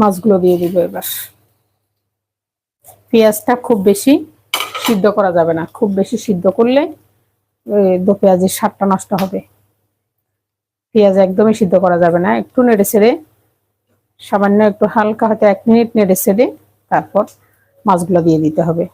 মাছগুলো দিয়ে দিব এবার। পেঁয়াজটা খুব বেশি সিদ্ধ করা যাবে না। খুব বেশি সিদ্ধ করলে ওই দো পেঁয়াজের স্বাদটা নষ্ট হবে। পেঁয়াজ একদমই সিদ্ধ করা যাবে না। একটু নেড়ে ছেড়ে সামান্য একটু হালকা হয়তো এক মিনিট নেড়ে ছেড়ে তারপর মাছগুলো দিয়ে দিতে হবে।